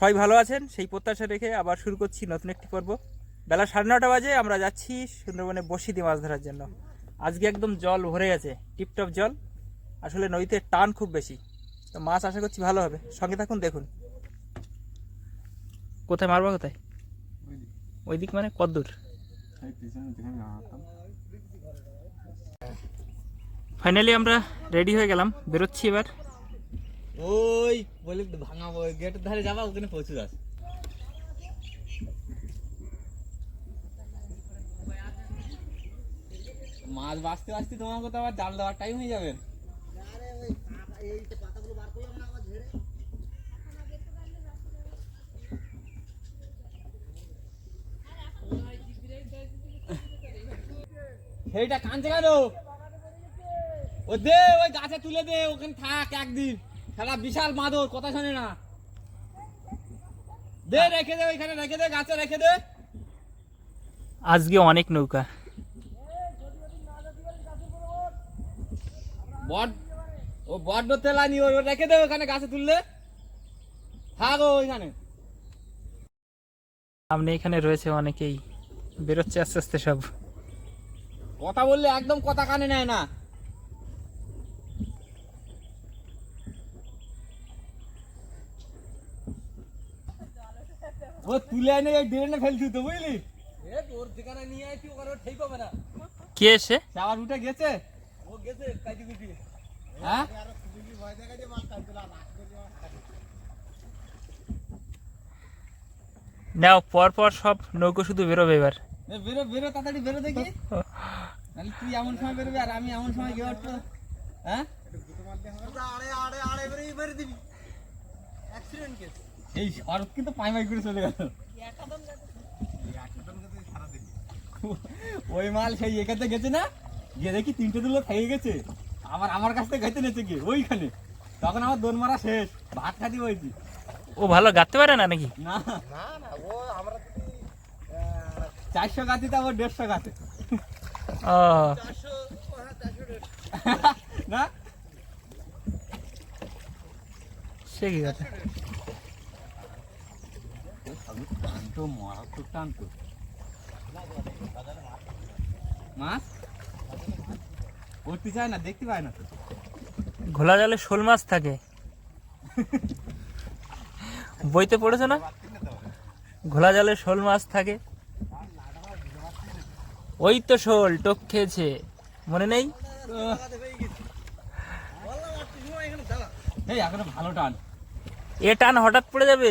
সবাই ভালো আছেন? সেই প্রত্যাশা রেখে আবার শুরু করছি নতুন একটি পর্ব। বেলা সাড়ে নটা বাজে, আমরা যাচ্ছি সুন্দরবনে বসি দিয়ে মাছ ধরার জন্য। আজকে একদম জল ভরে গেছে, টিপটপ জল। আসলে নদীতে টান খুব বেশি। তো মাছ আশা করছি ভালো হবে। সঙ্গে থাকুন, দেখুন। কোথায় মারবা কোথায়? ওই দিক মানে কদ্দূর। ফাইনালি আমরা রেডি হয়ে গেলাম, বেরোচ্ছি এবার। ওই বলে ভাঙা গেটের ধারে যাবা, ওখানে প্রচুর আছে মাছ বাঁচতে বাঁচতে তোমার কোথাও আবার জাল দেওয়ার টাইম হয়ে যাবে। সেইটা কাঁদছে কেন? ও দে, ওই গাছে তুলে দে, ওখানে থাক একদিন। সারা বিশাল মাদর কথা শোনে না। দে রেখে দে ওইখানে রেখে দে গাছে রেখে দে। আজকে অনেক নৌকা। বড ও বড্ড তেলা নি ওই রেখে দে ওখানে গাছে তুললে। থাক ওইখানে। সামনে এখানে রয়েছে অনেকেই। বেরোচ্ছে আস্তে আস্তে সব। কথা বললে একদম কথা কানে নেয় না। ও তুলে এনে এই ড্রেনে ফেলছি তো বুঝলি? এ তোর যেখানে নিয়ে আইছি ওখানে ঠিক হবে না। কে এসে? আবার উঠে গেছে? ও গেছে কুটি। হ্যাঁ? নাও পর পর সব নৌকো শুধু বেরোবে এবার। এ বেরো বেরো তাড়াতাড়ি বেরো দেখি। তাহলে তুই এমন সময় বেরোবি আর আমি এমন সময় গিয়ে উঠবো হ্যাঁ? এই শরৎ কিন্তু পাই পাই করে চলে গেল। ওই মাল সেই এখানে গেছে না? গিয়ে দেখি তিনটে দুলো থেকে গেছে। আবার আমার কাছ থেকে গাইতে নেছে গিয়ে ওইখানে। তখন আমার দোন মারা শেষ ভাত খাতি হয়েছি। ও ভালো গাঁততে পারে না নাকি? না। চারশো গাছিতে আবার দেড়শো গাছে ও। না? সে কি কথা? টানতো টানতো। মাছ? করতে চায় না দেখতে পায় না তো। ঘোলা জলে শোল মাছ থাকে। বইতে পড়েছো না? ঘোলা জলে শোল মাছ থাকে। ওই তো শোল টোক খেয়েছে। মনে নেই? এই এখনও ভালো টান। এ টান হঠাৎ পড়ে যাবে?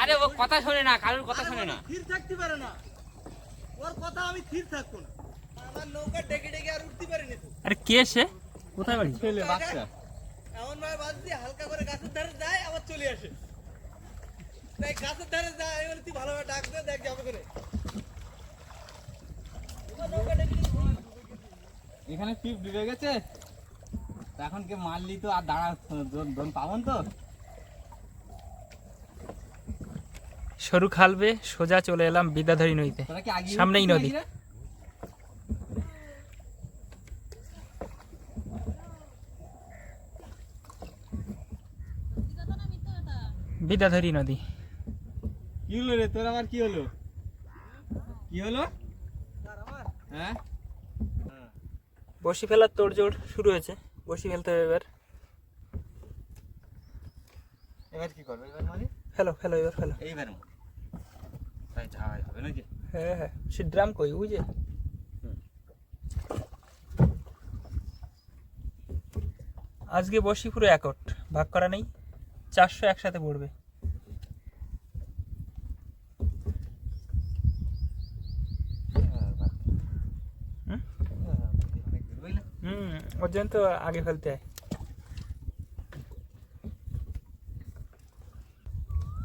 আরে ও কথা শোনে না কারোর কথা শোনে না। স্থির থাকতে পারে না। ওর কথা আমি স্থির থাকব না। আমার নৌকা ডেকে ডেকে আর উঠতে পারিনি তো। আরে কে সে? কোথায় বাড়ি? ছেলে বাচ্চা। এমন ভাবে বাজ দিয়ে হালকা করে গাছের ধারে যায় আবার চলে আসে। তাই গাছের ধারে যায় আমি বলি, তুই ভালোভাবে ডাক দে দেখ যাবে করে নৌকা ডেকে ডেকে এখানে টিপ ডুবে গেছে? তা এখন কে মারলি তো আর দাঁড়া দোন- পাবন তো? সরু খালবে সোজা চলে এলাম বিদ্যাধরী নদীতে। সামনেই নদী। বিদ্যাধরী নদী। কি হলো রে তোর আবার কি হলো? কি হলো? হ্যাঁ? বসি ফেলার তোড়জোড় শুরু হয়েছে। বসি খেলতে হবে এবার। এবার কি করবে? এবার মানে? ফেলো ফেলো এবার ফেলো এইবার তাই যাওয়াই হবে নাকি? হ্যাঁ হ্যাঁ। সে ড্রাম কই বুঝে আজকে বসি পুরো একট ভাগ করা নেই। চারশো একসাথে পড়বে হুম? হুম ওর জন্য তো আগে ফেলতে হয়।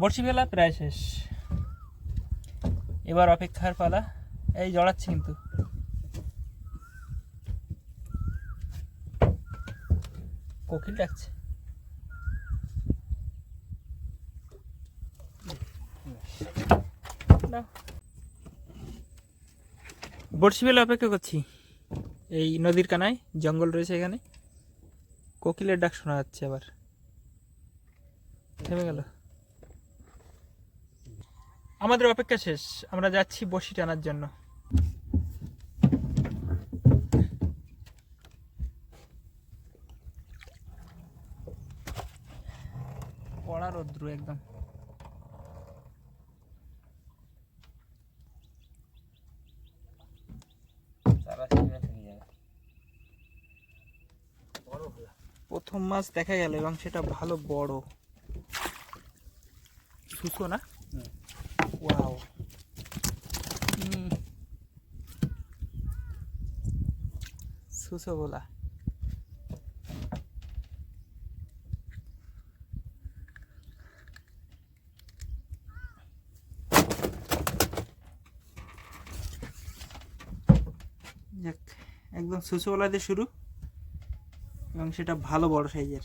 বড়শি ফেলা প্রায় শেষ। এবার অপেক্ষার পালা। এই জড়াচ্ছি কিন্তু। কোকিল ডাকছে। বড়শি ফেলে অপেক্ষা করছি। এই নদীর কানায়, জঙ্গল রয়েছে এখানে। কোকিলের ডাক শোনা যাচ্ছে আবার। থেমে গেল। আমাদের অপেক্ষা শেষ। আমরা যাচ্ছি বসি টানার জন্য। পড়া রৌদ্র একদম। প্রথম মাছ দেখা গেল এবং সেটা ভালো বড়। সুসো না? ওয়াও। সুসো বলা। একদম সুসোওয়ালা দিয়ে শুরু। সেটা ভালো বড় সাইজের।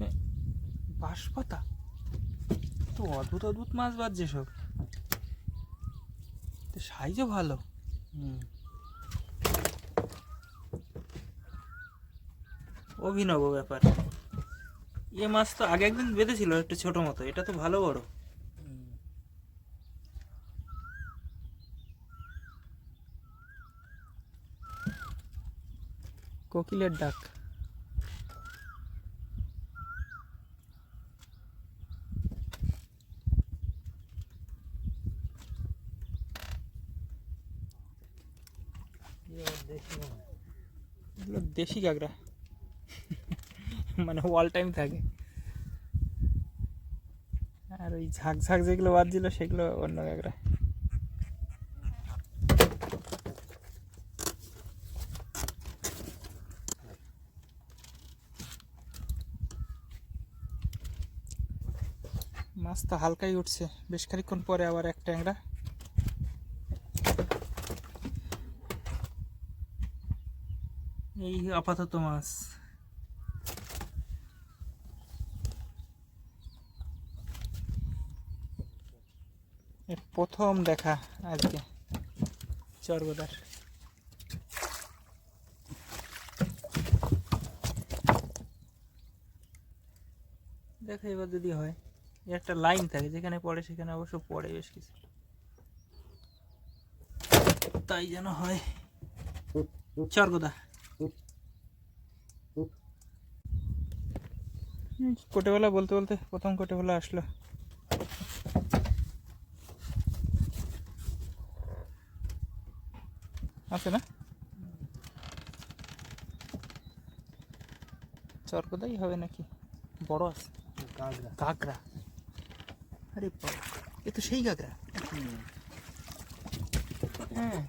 নে, বাঁশপাতা? তো অদ্ভুত অদ্ভুত মাছ বাজছে সব। তো সাইজও ভালো। অভিনব ব্যাপার। এ মাছ তো আগে একদিন বেঁধেছিল একটু ছোট মতো। এটা তো ভালো বড়। কোকিলের ডাক এগুলো দেশি কাঁকড়া মানে অল টাইম থাকে আর ওই ঝাঁক ঝাঁক যেগুলো বাজছিল সেগুলো অন্য কাঁকড়া মাছ তো হালকাই উঠছে। বেশ খানিক্ষণ পরে আবার এক ট্যাংরা। এই আপাতত মাছ। প্রথম দেখা আজকে চরগোদার দেখা এবার যদি হয়। একটা লাইন থাকে যেখানে পড়ে সেখানে অবশ্য পড়ে বেশ কিছু। তাই যেন হয়। চরগোদা কোটেবেলা বলতে বলতে প্রথম কোটেবেলা আসলো। আছে না? চরকদাই হবে নাকি? বড় আছে। কাঁকড়া। আরে বাবা এ তো সেই কাঁকড়া হ্যাঁ।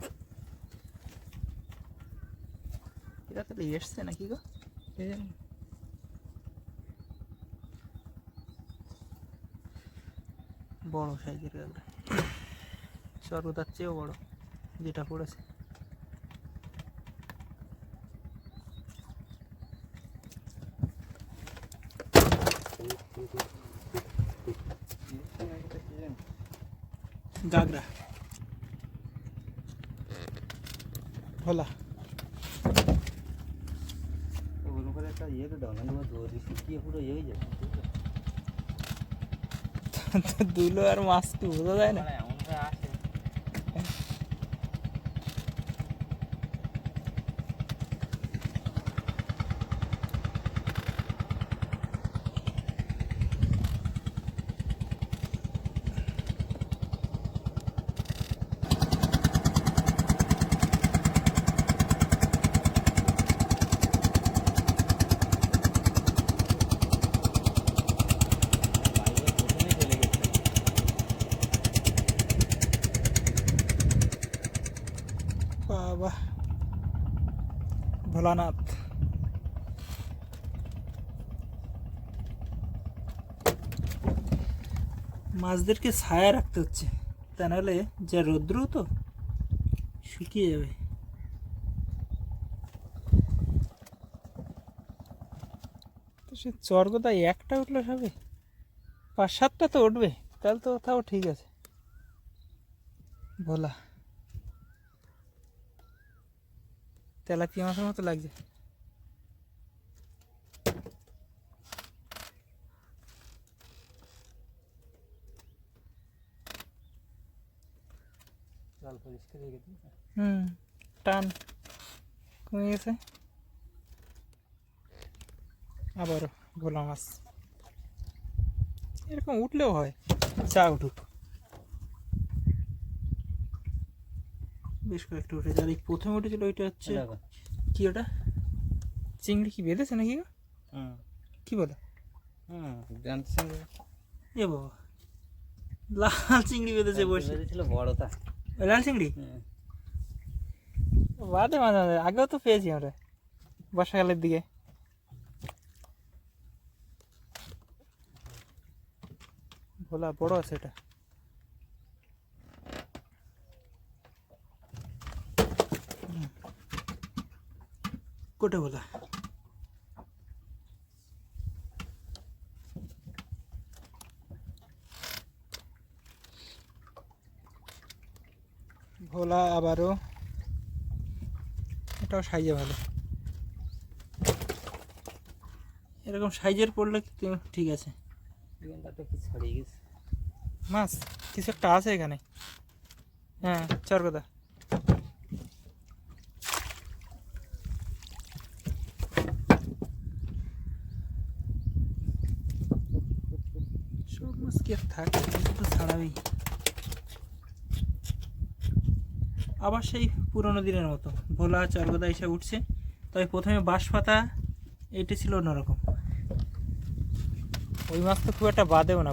এরা তাহলে এসছে নাকি গো? বড় সাইজের কাঁকড়া সর্বদার চেয়েও বড় যেটা পড়েছে গাগরা ভোলা ওর উপরে একটা ইয়ে তো দাও না দৌড়ি শুকিয়ে পুরো ইয়ে হয়ে ভোলা। দুলো আর মাছ তো বোঝা যায় না? বাবা ভোলানাথ মাছদেরকে ছায়া রাখতে হচ্ছে। তা নাহলে যা রৌদ্র তো, শুকিয়ে যাবে। তো সে চর্গদা একটা উঠলে হবে? পাঁচ সাতটা তো উঠবে, তাহলে তো তাও ঠিক আছে। ভোলা। তেলাপিয়া মাছের মতো লাগছে। হুম টান। কমে গেছে। আবারও ভোলা মাছ। এরকম উঠলেও হয়। চা উঠুক। বেশ কয়েকটা উঠেছে আর এই প্রথমে উঠেছিল ওইটা হচ্ছে কি ওটা? চিংড়ি কি বেঁধেছে নাকি হুম। কি বলে? এ বাবা লাল চিংড়ি বেঁধেছে বসে ছিল বড়টা ওই লাল চিংড়ি? বাদে মাঝে মাঝে আগেও তো পেয়েছি আমরা বর্ষাকালের দিকে। ভোলা বড় আছে এটা। কোটে ভোলা ভোলা আবারও। এটাও সাইজে ভালো। এরকম সাইজের পড়লে ঠিক আছে। মাছ কিছু একটা আছে এখানে। হ্যাঁ চার কথা সব মাছ কি আর থাকে ছাড়াবেই আবার সেই পুরোনো দিনের মতো। ভোলা, চরগদা এসে উঠছে। তবে প্রথমে বাঁশ পাতা এইটা ছিল অন্যরকম। ওই মাছ তো খুব একটা বাদেও না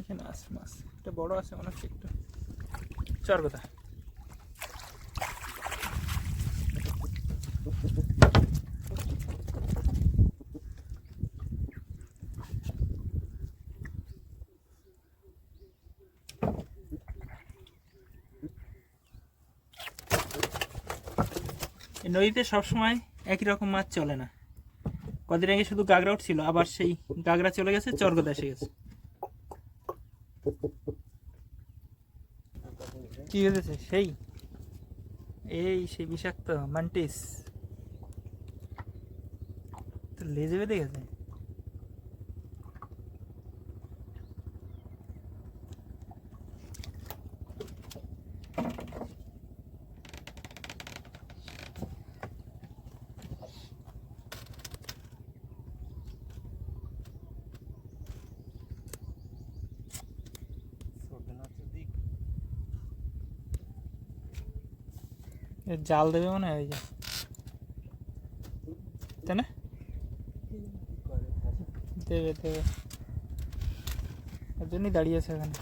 এখানে আছে মাছ। বড় আছে মনে হচ্ছে একটু। এই নদীতে সবসময় একই রকম মাছ চলে না। কদিন আগে শুধু গাগরা উঠছিল আবার সেই গাগরা চলে গেছে চর্গদা এসে গেছে। কি হয়েছে? সেই? এই সেই বিষাক্ত মান্টিস তো লেজে বেঁধে গেছে এর জাল দেবে মনে হয় যে। তাই না? দেবে দেবে। ওর জন্যই দাঁড়িয়ে আছে ওখানে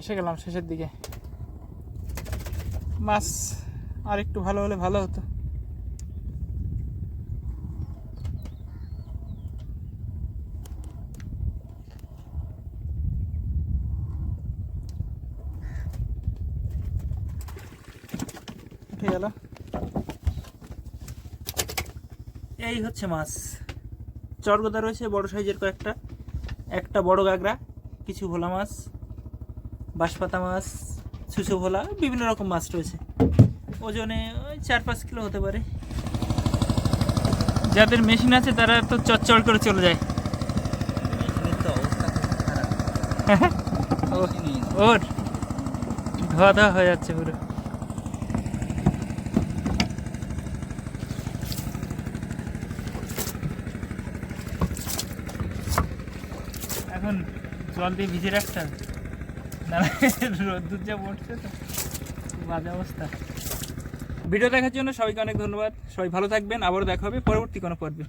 এসে গেলাম শেষের দিকে। মাছ আর একটু ভালো হলে ভালো হতো। উঠে গেল। এই হচ্ছে মাছ। চরগদা রয়েছে বড় সাইজের কয়েকটা। একটা বড় গাগরা কিছু ভোলা মাছ বাঁশপাতা মাছ ছুসো ভোলা বিভিন্ন রকম মাছ রয়েছে। ওজনে ওই চার পাঁচ কিলো হতে পারে। যাদের মেশিন আছে তারা তো চটচড় করে চলে যায়। তো অবস্থা খুব খারাপ। ওর ধোয়া ধোয়া হয়ে যাচ্ছে পুরো। এখন জল দিয়ে ভিজে রাখতে হবে না রোদ্দুর যা পড়ছে তো বাজে অবস্থা। ভিডিও দেখার জন্য সবাইকে অনেক ধন্যবাদ। সবাই ভালো থাকবেন, আবারও দেখা হবে পরবর্তী কোনো পর্বে।